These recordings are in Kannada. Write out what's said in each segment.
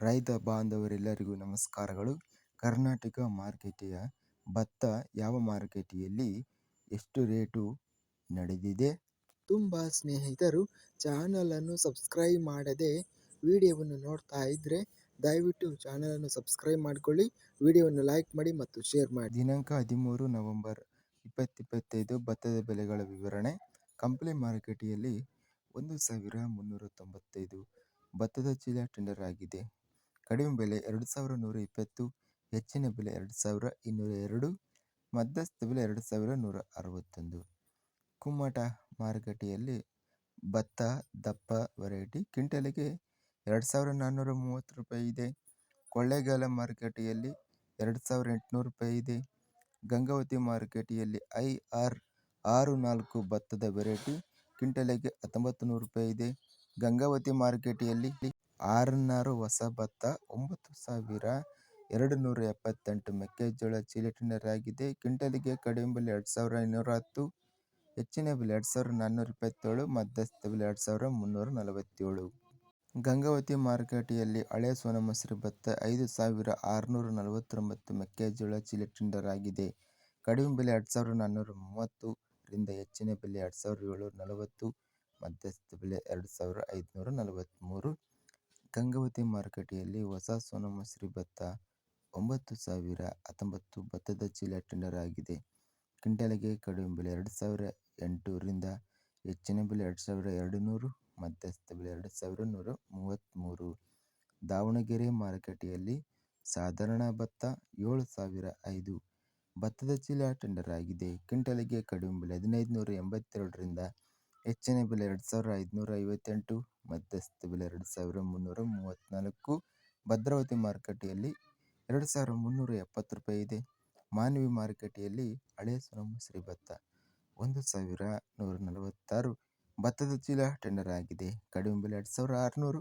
ರೈತ ಬಾಂಧವರೆಲ್ಲರಿಗೂ ನಮಸ್ಕಾರಗಳು. ಕರ್ನಾಟಕ ಮಾರುಕಟ್ಟೆಯ ಭತ್ತ ಯಾವ ಮಾರುಕಟ್ಟೆಯಲ್ಲಿ ಎಷ್ಟು ರೇಟು ನಡೆದಿದೆ? ತುಂಬ ಸ್ನೇಹಿತರು ಚಾನಲನ್ನು ಸಬ್ಸ್ಕ್ರೈಬ್ ಮಾಡದೆ ವಿಡಿಯೋವನ್ನು ನೋಡ್ತಾ ಇದ್ದರೆ ದಯವಿಟ್ಟು ಚಾನಲನ್ನು ಸಬ್ಸ್ಕ್ರೈಬ್ ಮಾಡಿಕೊಳ್ಳಿ. ವಿಡಿಯೋವನ್ನು ಲೈಕ್ ಮಾಡಿ ಮತ್ತು ಶೇರ್ ಮಾಡಿ. ದಿನಾಂಕ ಹದಿಮೂರು ನವೆಂಬರ್ ಇಪ್ಪತ್ತಿಪ್ಪತ್ತೈದು, ಭತ್ತದ ಬೆಲೆಗಳ ವಿವರಣೆ. ಕಂಪ್ಲಿ ಮಾರುಕಟ್ಟೆಯಲ್ಲಿ ಒಂದು ಸಾವಿರ ಮುನ್ನೂರ ತೊಂಬತ್ತೈದು ಭತ್ತದ ಚೀಲ ಟೆಂಡರ್ ಆಗಿದೆ. ಕಡಿಮೆ ಬೆಲೆ ಎರಡು ಸಾವಿರ ನೂರ ಇಪ್ಪತ್ತು, ಹೆಚ್ಚಿನ ಬೆಲೆ ಎರಡು ಸಾವಿರ ಇನ್ನೂರ ಎರಡು, ಮಧ್ಯಸ್ಥ ಬೆಲೆ ಎರಡು ಸಾವಿರ ನೂರ ಅರವತ್ತೊಂದು. ಕುಮ್ಮಟ ಮಾರುಕಟ್ಟೆಯಲ್ಲಿ ಭತ್ತ, ದಪ್ಪ ವೆರೈಟಿ ಕ್ವಿಂಟಲಿಗೆ ಎರಡು ಸಾವಿರ ನಾನ್ನೂರ ಮೂವತ್ತು ರೂಪಾಯಿ ಇದೆ. ಕೊಳ್ಳೇಗಾಲ ಮಾರುಕಟ್ಟೆಯಲ್ಲಿ ಎರಡು ಸಾವಿರ ಎಂಟುನೂರು ರೂಪಾಯಿ ಇದೆ. ಗಂಗಾವತಿ ಮಾರುಕಟ್ಟೆಯಲ್ಲಿ ಐ ಆರ್ ಆರು ನಾಲ್ಕು ಭತ್ತದ ವೆರೈಟಿ ಕ್ವಿಂಟಲಿಗೆ ಹತ್ತೊಂಬತ್ತು ನೂರು ರೂಪಾಯಿ ಇದೆ. ಗಂಗಾವತಿ ಮಾರುಕಟ್ಟೆಯಲ್ಲಿ ಆರನ್ನಾರು ಹೊಸ ಭತ್ತ ಒಂಬತ್ತು ಸಾವಿರ ಎರಡು ನೂರ ಎಪ್ಪತ್ತೆಂಟು ಮೆಕ್ಕೆಜೋಳ ಚೀಲ ರಾಗಿದೆ ಕ್ವಿಂಟಲಿಗೆ ಕಡಿಮೆ ಬೆಲೆ ಎರಡು ಸಾವಿರ ಐನೂರ ಹತ್ತು, ಹೆಚ್ಚಿನ ಬೆಲೆ ಎರಡು ಸಾವಿರ ನಾನ್ನೂರ ಇಪ್ಪತ್ತೇಳು, ಮಧ್ಯಸ್ಥ ಬೆಲೆ ಎರಡು ಸಾವಿರ ಮುನ್ನೂರ ನಲವತ್ತೇಳು. ಗಂಗಾವತಿ ಮಾರುಕಟ್ಟೆಯಲ್ಲಿ ಹಳೆ ಸೋನಮಸೂರಿ ಭತ್ತ ಐದು ಸಾವಿರ ಆರುನೂರ ನಲವತ್ತೊಂಬತ್ತು ಮೆಕ್ಕೆಜೋಳ ಚೀಲ ರಾಗಿದೆ ಕಡಿಮೆ ಬೆಲೆ ಎರಡು ಸಾವಿರ ನಾನ್ನೂರ ಮೂವತ್ತು ರಿಂದ ಹೆಚ್ಚಿನ ಬೆಲೆ ಎರಡು ಸಾವಿರ ಏಳುನೂರ ನಲವತ್ತು, ಮಧ್ಯಸ್ಥ ಬೆಲೆ ಎರಡು ಸಾವಿರ ಐದುನೂರ ನಲವತ್ತ್ಮೂರು ಗಂಗಾವತಿ ಮಾರುಕಟ್ಟೆಯಲ್ಲಿ ಹೊಸ ಸೋನಮಸೂರಿ ಭತ್ತ ಒಂಬತ್ತು ಸಾವಿರ ಹತ್ತೊಂಬತ್ತು ಭತ್ತದ ಚೀಲ ಟೆಂಡರ್ ಆಗಿದೆ. ಕ್ವಿಂಟಲಿಗೆ ಕಡಿಮೆ ಬೆಲೆ ಎರಡು ಸಾವಿರ ಎಂಟು ರಿಂದ ಹೆಚ್ಚಿನ ಬೆಲೆ ಎರಡು ಸಾವಿರ ಎರಡು ನೂರು ಮಧ್ಯಸ್ಥ ಬೆಲೆ ಎರಡು ಸಾವಿರ ನೂರ ಮೂವತ್ತ್ಮೂರು ದಾವಣಗೆರೆ ಮಾರುಕಟ್ಟೆಯಲ್ಲಿ ಸಾಧಾರಣ ಭತ್ತ ಏಳು ಸಾವಿರ ಐದು ಭತ್ತದ ಚೀಲ ಟೆಂಡರ್ ಆಗಿದೆ. ಕ್ವಿಂಟಲಿಗೆ ಕಡಿಮೆ ಬೆಲೆ ಹದಿನೈದು ನೂರ ಎಂಬತ್ತೆರಡರಿಂದ ಹೆಚ್ಚಿನ ಬೆಲೆ ಎರಡು ಸಾವಿರ ಐದುನೂರ ಐವತ್ತೆಂಟು, ಮಧ್ಯಸ್ಥ ಬೆಲೆ ಎರಡು ಸಾವಿರ ಮುನ್ನೂರ ಮೂವತ್ತ್ನಾಲ್ಕು ಭದ್ರಾವತಿ ಮಾರುಕಟ್ಟೆಯಲ್ಲಿ ಎರಡು ಸಾವಿರ ಮುನ್ನೂರ ಎಪ್ಪತ್ತು ರೂಪಾಯಿ ಇದೆ. ಮಾನವಿ ಮಾರುಕಟ್ಟೆಯಲ್ಲಿ ಹಳೆ ಸೋನಮಸೂರಿ ಭತ್ತ ಒಂದು ಸಾವಿರ ನೂರ ನಲವತ್ತಾರು. ಭತ್ತದ ಚೀಲ ಟೆಂಡರ್ ಆಗಿದೆ. ಕಡಿಮೆ ಬೆಲೆ ಎರಡು ಸಾವಿರ ಆರುನೂರು,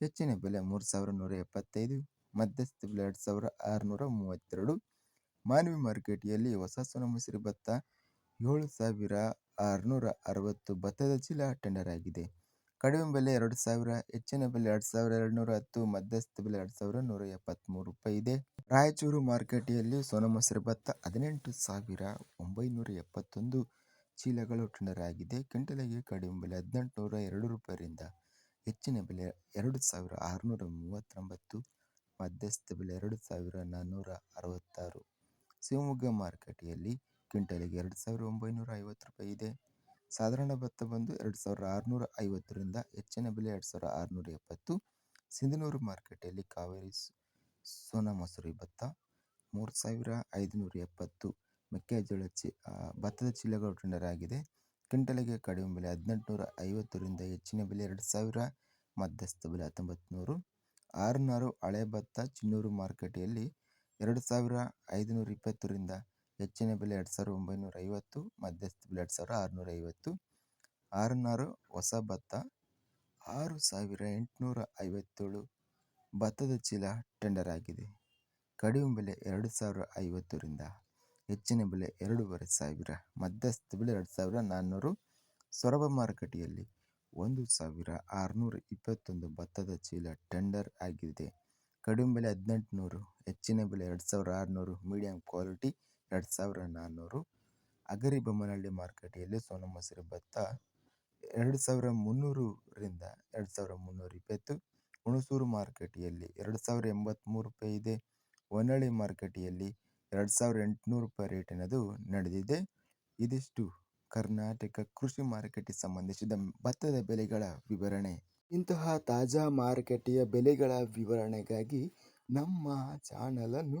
ಹೆಚ್ಚಿನ ಬೆಲೆ ಮೂರು ಸಾವಿರ ನೂರ ಎಪ್ಪತ್ತೈದು, ಮಧ್ಯಸ್ಥ ಬೆಲೆ ಎರಡು ಸಾವಿರ ಆರುನೂರ ಮೂವತ್ತೆರಡು. ಮಾನವಿ ಮಾರುಕಟ್ಟೆಯಲ್ಲಿ ಹೊಸ ಸೋನಮಸೂರಿ ಭತ್ತ ಏಳು ಸಾವಿರ ಆರುನೂರ ಅರವತ್ತು ಭತ್ತದ ಚೀಲ ಟೆಂಡರ್ ಆಗಿದೆ. ಕಡಿಮೆ ಬೆಲೆ ಎರಡು ಸಾವಿರ, ಹೆಚ್ಚಿನ ಬೆಲೆ ಎರಡು ಸಾವಿರ ಎರಡುನೂರ ಹತ್ತು, ಮಧ್ಯಸ್ಥ ಬೆಲೆ ಎರಡು ಸಾವಿರ ನೂರ ಎಪ್ಪತ್ತ್ಮೂರು ರೂಪಾಯಿ ಇದೆ. ರಾಯಚೂರು ಮಾರುಕಟ್ಟೆಯಲ್ಲಿ ಸೋನಮೊಸರು ಭತ್ತ ಹದಿನೆಂಟು ಸಾವಿರ ಒಂಬೈನೂರ ಎಪ್ಪತ್ತೊಂದು ಚೀಲಗಳು ಟೆಂಡರ್ ಆಗಿದೆ. ಕ್ವಿಂಟಲಿಗೆ ಕಡಿಮೆ ಬೆಲೆ ಹದಿನೆಂಟುನೂರ ಎರಡು ರೂಪಾಯಿಯಿಂದ ಹೆಚ್ಚಿನ ಬೆಲೆ ಎರಡು ಸಾವಿರ ಆರುನೂರ ಮೂವತ್ತೊಂಬತ್ತು, ಮಧ್ಯಸ್ಥ ಬೆಲೆ ಎರಡು ಸಾವಿರ ನಾನ್ನೂರ ಅರವತ್ತಾರು ಶಿವಮೊಗ್ಗ ಮಾರುಕಟ್ಟೆಯಲ್ಲಿ ಕ್ವಿಂಟಲಿಗೆ ಎರಡು ಸಾವಿರ ಒಂಬೈನೂರ ಐವತ್ತು ರೂಪಾಯಿ ಇದೆ. ಸಾಧಾರಣ ಭತ್ತ ಬಂದು ಎರಡು ಸಾವಿರ ಆರುನೂರ ಐವತ್ತರಿಂದ ಹೆಚ್ಚಿನ ಬೆಲೆ ಎರಡು ಸಾವಿರ ಆರುನೂರ ಎಪ್ಪತ್ತು. ಸಿಂಧನೂರು ಮಾರ್ಕೆಟಲ್ಲಿ ಕಾವೇರಿ ಸೋನಾ ಮಸೂರಿ ಭತ್ತ ಮೂರು ಸಾವಿರ ಐದುನೂರ ಎಪ್ಪತ್ತು. ಮೆಕ್ಕೆಜೋಳ ಚಿ ಭತ್ತದ ಚೀಲಗಳು ಟೆಂಡರ್ ಆಗಿದೆ. ಕ್ವಿಂಟಲಿಗೆ ಕಡಿಮೆ ಬೆಲೆ ಹದಿನೆಂಟುನೂರ ಐವತ್ತರಿಂದ ಹೆಚ್ಚಿನ ಬೆಲೆ ಎರಡು ಸಾವಿರ ಮಧ್ಯಸ್ಥ ಬೆಲೆ ಹತ್ತೊಂಬತ್ತು ಆರುನೂರು ಹಳೆ ಭತ್ತ ಚಿನ್ನೂರು ಮಾರುಕಟ್ಟೆಯಲ್ಲಿ ಎರಡು ಸಾವಿರ ಐದುನೂರ ಇಪ್ಪತ್ತರಿಂದ ಹೆಚ್ಚಿನ ಬೆಲೆ ಎರಡು ಸಾವಿರ ಒಂಬೈನೂರ ಐವತ್ತು ಮಧ್ಯಸ್ಥ ಬೆಲೆ ಎರಡು ಸಾವಿರ ಆರುನೂರ ಐವತ್ತು ಆರುನೂರು ಹೊಸ ಭತ್ತ, ಆರು ಸಾವಿರ ಎಂಟುನೂರ ಐವತ್ತೇಳು ಭತ್ತದ ಚೀಲ ಟೆಂಡರ್ ಆಗಿದೆ. ಕಡಿಮೆ ಬೆಲೆ ಎರಡು ಸಾವಿರ ಐವತ್ತರಿಂದ ಹೆಚ್ಚಿನ ಬೆಲೆ ಎರಡೂವರೆ ಸಾವಿರ, ಮಧ್ಯಸ್ಥ ಬೆಲೆ ಎರಡು ಸಾವಿರ ನಾನ್ನೂರು ಸೊರಬ ಮಾರುಕಟ್ಟೆಯಲ್ಲಿ ಒಂದು ಸಾವಿರ ಆರುನೂರ ಇಪ್ಪತ್ತೊಂದು ಭತ್ತದ ಚೀಲ ಟೆಂಡರ್ ಆಗಿದೆ. ಕಡಿಮೆ ಬೆಲೆ ಹದಿನೆಂಟುನೂರು, ಹೆಚ್ಚಿನ ಬೆಲೆ ಎರಡು ಸಾವಿರ ಆರುನೂರು ಮೀಡಿಯಂ ಕ್ವಾಲಿಟಿ ಎರಡು ಸಾವಿರ ನಾನ್ನೂರು ಅಗರಿಬೊಮ್ಮನಹಳ್ಳಿ ಮಾರುಕಟ್ಟೆಯಲ್ಲಿ ಸೋನಮಸೂರಿ ಭತ್ತ ಎರಡು ಸಾವಿರ ಮುನ್ನೂರರಿಂದ ಎರಡು ಸಾವಿರ ಮುನ್ನೂರ ಇಪ್ಪತ್ತು, ಹುಣಸೂರು ಮಾರುಕಟ್ಟೆಯಲ್ಲಿ ಎರಡು ಸಾವಿರ ಎಂಬತ್ತ್ಮೂರು ರೂಪಾಯಿ ಇದೆ ಹೊನ್ನಳ್ಳಿ ಮಾರುಕಟ್ಟೆಯಲ್ಲಿ ಎರಡು ಸಾವಿರ ಎಂಟುನೂರು ರೂಪಾಯಿ ರೇಟಿನದು ನಡೆದಿದೆ. ಇದಿಷ್ಟು ಕರ್ನಾಟಕ ಕೃಷಿ ಮಾರುಕಟ್ಟೆ ಸಂಬಂಧಿಸಿದ ಭತ್ತದ ಬೆಲೆಗಳ ವಿವರಣೆ. ಇಂತಹ ತಾಜಾ ಮಾರುಕಟ್ಟೆಯ ಬೆಲೆಗಳ ವಿವರಣೆಗಾಗಿ ನಮ್ಮ ಚಾನಲನ್ನು